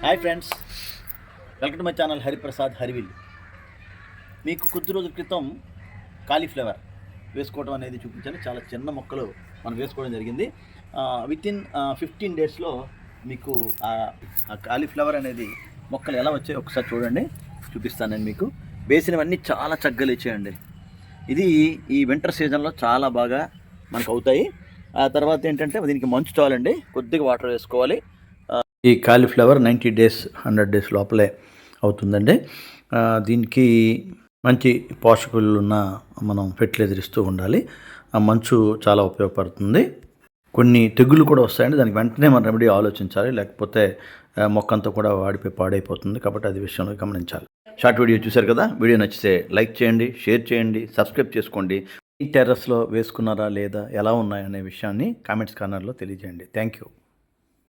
Hi friends welcome to my channel Hariprasad Harivil మీకు కొద్ది రోజుల క్రితం కాలీఫ్లవర్ వేసుకోవడం అనేది చూపించాను. చాలా చిన్న మొక్కలు మనం వేసుకోవడం జరిగింది. విత్ ఇన్ ఫిఫ్టీన్ డేస్లో మీకు ఆ ఆ కాలీఫ్లవర్ అనేది మొక్కలు ఎలా వచ్చాయో ఒకసారి చూడండి. చూపిస్తాను నేను మీకు. వేసినవన్నీ చాలా చక్కగా ఇచ్చేయండి ఇది ఈ వింటర్ సీజన్లో చాలా బాగా మనకు అవుతాయి. ఆ తర్వాత ఏంటంటే దీనికి మంచు చాలండి. కొద్దిగా వాటర్ వేసుకోవాలి. ఈ cauliflower ninety days hundred days లోపలే అవుతుందండి. దీనికి మంచి పోషకులు ఉన్న మనం ఫెర్టిలైజర్ ఇస్తూ ఉండాలి. ఆ మంచు చాలా ఉపయోగపడుతుంది. కొన్ని తెగులు కూడా వస్తాయండి. దానికి వెంటనే మనం రెమెడీ ఆలోచించాలి. లేకపోతే మొక్కంతా మొక్క అంతా కూడా వాడిపోయి పాడైపోతుంది. కాబట్టి అది విషయంలో గమనించాలి. షార్ట్ వీడియో చూశారు కదా? వీడియో నచ్చితే లైక్ చేయండి షేర్ చేయండి సబ్స్క్రైబ్ చేసుకోండి. ఈ టెర్రస్లో వేసుకున్నారా లేదా? ఎలా ఉన్నాయనే అనే విషయాన్ని కామెంట్స్ కార్నర్లో తెలియజేయండి. Thank you.